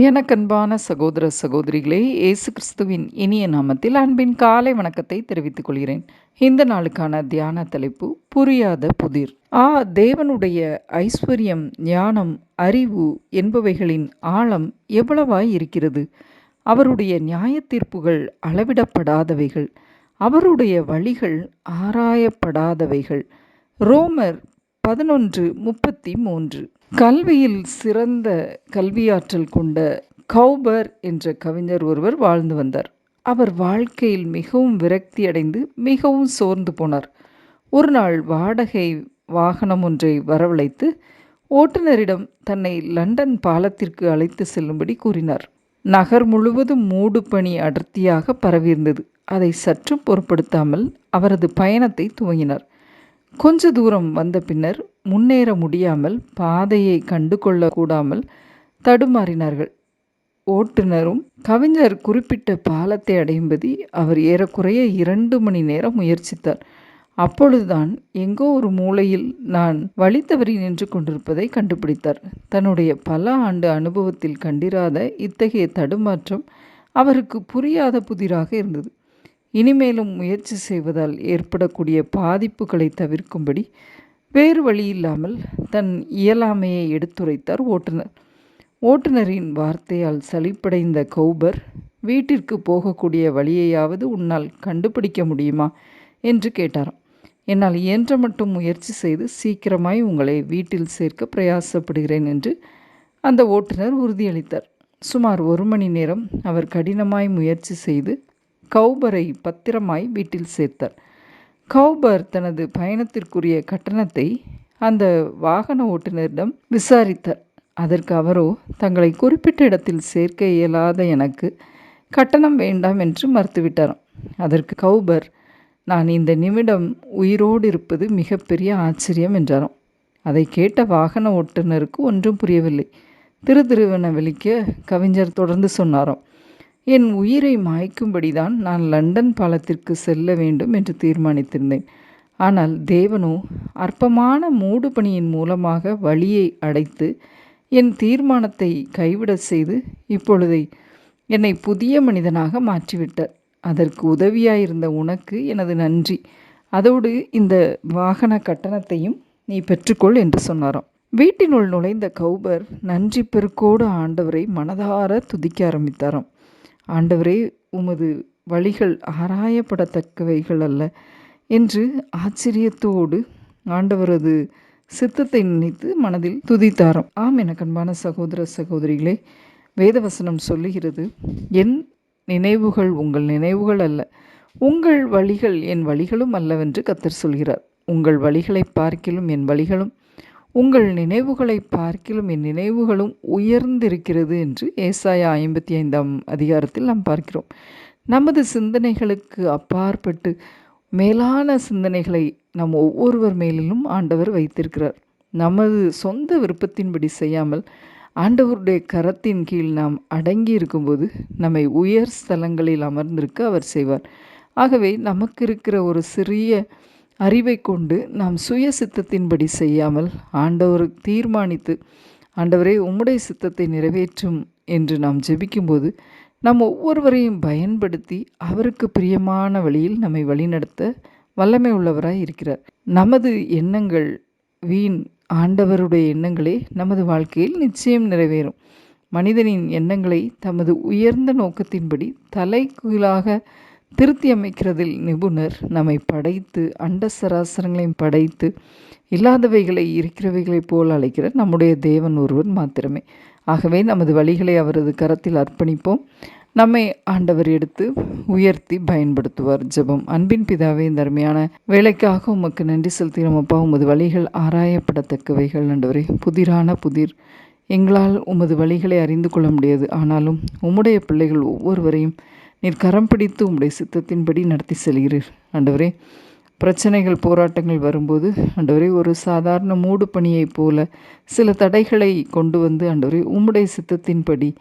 எனக்கன்பான சகோதர சகோதரிகளே இயேசு கிறிஸ்துவின் இனிய நாமத்தில் அன்பின் காலை வணக்கத்தை தெரிவித்துக் கொள்கிறேன். இந்த நாளுக்கான தியான தலைப்பு புரியாத புதிர். ஆ தேவனுடைய ஐஸ்வர்யம் ஞானம் அறிவு என்பவைகளின் ஆழம் எவ்வளவாய் இருக்கிறது? அவருடைய நியாய தீர்ப்புகள் அளவிடப்படாதவைகள். அவருடைய வழிகள் ஆராயப்படாதவைகள். ரோமர் பதினொன்று முப்பத்தி மூன்று. கல்வியில் சிறந்த கல்வியாற்றல் கொண்ட கௌபர் என்ற கவிஞர் ஒருவர் வாழ்ந்து வந்தார். அவர் வாழ்க்கையில் மிகவும் விரக்தி அடைந்து மிகவும் சோர்ந்து போனார். ஒரு நாள் வாடகை வாகனம் ஒன்றை வரவழைத்து ஓட்டுநரிடம் தன்னை லண்டன் பாலத்திற்கு அழைத்து செல்லும்படி கூறினார். நகர் முழுவதும் மூடு பணி அடர்த்தியாக பரவியிருந்தது. அதை சற்றும் பொருட்படுத்தாமல் அவரது பயணத்தை துவங்கினார். கொஞ்ச தூரம் வந்த பின்னர் முன்னேற முடியாமல் பாதையை கண்டு கொள்ளக்கூடாமல் தடுமாறினார்கள். ஓட்டுநரும் கவிஞர் குறிப்பிட்ட பாலத்தை அடையும்படி அவர் ஏறக்குறைய இரண்டு மணி நேரம் முயற்சித்தார். அப்பொழுதுதான் எங்கோ ஒரு மூலையில் நான் வழி தவறி நின்று கொண்டிருப்பதை கண்டுபிடித்தார். தன்னுடைய பல ஆண்டு அனுபவத்தில் கண்டிராத இத்தகைய தடுமாற்றம் அவருக்கு புரியாத புதிராக இருந்தது. இனிமேலும் முயற்சி செய்வதால் ஏற்படக்கூடிய பாதிப்புகளை தவிர்க்கும்படி வேறு வழி இல்லாமல் தன் இயலாமையை எடுத்துரைத்தார் ஓட்டுநர். ஓட்டுநரின் வார்த்தையால் சலிப்படைந்த கௌபர் வீட்டிற்கு போகக்கூடிய வழியையாவது உன்னால் கண்டுபிடிக்க முடியுமா? என்று கேட்டாராம். என்னால் இயன்ற மட்டும் முயற்சி செய்து சீக்கிரமாய் உங்களை வீட்டில் சேர்க்க பிரயாசப்படுகிறேன் என்று அந்த ஓட்டுநர் உறுதியளித்தார். சுமார் ஒரு மணி நேரம் அவர் கடினமாய் முயற்சி செய்து கௌபரை பத்திரமாய் வீட்டில் சேர்த்தார். கௌபர் தனது பயணத்திற்குரிய கட்டணத்தை அந்த வாகன ஓட்டுநரிடம் விசாரித்தார். அதற்கு அவரோ தங்களை குறிப்பிட்ட இடத்தில் சேர்க்க இயலாத எனக்கு கட்டணம் வேண்டாம் என்று மறுத்துவிட்டாராம். அதற்கு கௌபர் நான் இந்த நிமிடம் உயிரோடு இருப்பது மிகப்பெரிய ஆச்சரியம் என்றாராம். அதை கேட்ட வாகன ஓட்டுநருக்கு ஒன்றும் புரியவில்லை. திரு திருவென வெளிக்க கவிஞர் தொடர்ந்து சொன்னாராம். என் உயிரை மாய்க்கும்படிதான் நான் லண்டன் பாலத்திற்கு செல்ல வேண்டும் என்று தீர்மானித்திருந்தேன். ஆனால் தேவனோ அற்பமான மூடு பணியின் மூலமாக வழியை அடைத்து என் தீர்மானத்தை கைவிட செய்து இப்பொழுதை என்னை புதிய மனிதனாக மாற்றிவிட்டார். அதற்கு உதவியாயிருந்த உனக்கு எனது நன்றி. அதோடு இந்த வாகன கட்டணத்தையும் நீ பெற்றுக்கொள் என்று சொன்னாராம். வீட்டினுள் நுழைந்த கௌபர் நன்றி பெருக்கோடு ஆண்டவரை மனதார துதிக்க ஆரம்பித்தாராம். ஆண்டவரே உமது வழிகள் ஆராயப்படத்தக்கவைகள் அல்ல என்று ஆச்சரியத்தோடு ஆண்டவரது சித்தத்தை நினைத்து மனதில் துதித்தாரம். ஆம் என கண்பான சகோதர சகோதரிகளே வேதவசனம் சொல்லுகிறது என் நினைவுகள் உங்கள் நினைவுகள் அல்ல உங்கள் வழிகள் என் வழிகளும் அல்லவென்று கத்தர் சொல்கிறார். உங்கள் வழிகளை பார்க்கிலும் என் வழிகளும் உங்கள் நினைவுகளை பார்க்கிலும் என் நினைவுகளும் உயர்ந்திருக்கிறது என்று ஏசாயா ஐம்பத்தி ஐந்தாம் அதிகாரத்தில் நாம் பார்க்கிறோம். நமது சிந்தனைகளுக்கு அப்பாற்பட்டு மேலான சிந்தனைகளை நம் ஒவ்வொருவர் மேலிலும் ஆண்டவர் வைத்திருக்கிறார். நமது சொந்த விருப்பத்தின்படி செய்யாமல் ஆண்டவருடைய கரத்தின் கீழ் நாம் அடங்கி இருக்கும்போது நம்மை உயர் ஸ்தலங்களில் அமர்ந்திருக்க அவர் செய்வார். ஆகவே நமக்கு இருக்கிற ஒரு சிறிய அறிவை கொண்டு நாம் சுய சித்தத்தின்படி செய்யாமல் ஆண்டவர் தீர்மானித்து ஆண்டவரே உம்முடைய சித்தத்தை நிறைவேற்றும் என்று நாம் ஜெபிக்கும்போது நம் ஒவ்வொருவரையும் பயன்படுத்தி அவருக்கு பிரியமான வழியில் நம்மை வழிநடத்த வல்லமை உள்ளவராய் இருக்கிறார். நமது எண்ணங்கள் வீண் ஆண்டவருடைய எண்ணங்களே நமது வாழ்க்கையில் நிச்சயம் நிறைவேறும். மனிதனின் எண்ணங்களை தமது உயர்ந்த நோக்கத்தின்படி தலைகீழாக திருத்தி அமைக்கிறதில் நிபுணர் நம்மை படைத்து அண்ட சராசரங்களையும் படைத்து இல்லாதவைகளை இருக்கிறவைகளைப் போல் அழைக்கிற நம்முடைய தேவன் ஒருவர் மாத்திரமே. ஆகவே நமது வழிகளை அவரது கரத்தில் அர்ப்பணிப்போம். நம்மை ஆண்டவர் எடுத்து உயர்த்தி பயன்படுத்துவார். ஜெபம். அன்பின் பிதாவே இந்த அருமையான வேலைக்காக உமக்கு நன்றி செலுத்துகிறோம். அப்பா உமது வழிகள் ஆராயப்படத்தக்கவைகள். ஆண்டவரே புதிரான புதிர். எங்களால் உமது வழிகளை அறிந்து கொள்ள முடியாது. ஆனாலும் உம்முடைய பிள்ளைகள் ஒவ்வொருவரையும் நீர் கரம் பிடித்து உம்முடைய சித்தத்தின்படி நடத்தி செல்கிறீர். ஆண்டவரே பிரச்சனைகள் போராட்டங்கள் வரும்போது ஆண்டவரே ஒரு சாதாரண மூடு பணியைப் போல சில தடைகளை கொண்டு வந்து ஆண்டவரே உம்முடைய சித்தத்தின்படி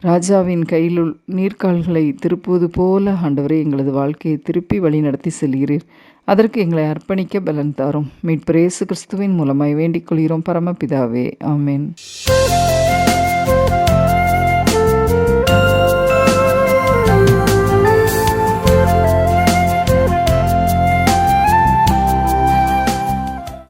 ராஜாவின் கையிலுள் நீர்க்கால்களை திருப்புவது போல ஆண்டவரே எங்களது வாழ்க்கையை திருப்பி வழி நடத்தி செல்கிறீர். அதற்கு எங்களை அர்ப்பணிக்க பலன் தாரும். மீட்பரேசு கிறிஸ்துவின் மூலமாய் வேண்டிக் கொள்கிறோம். பரமபிதாவே ஆமேன்.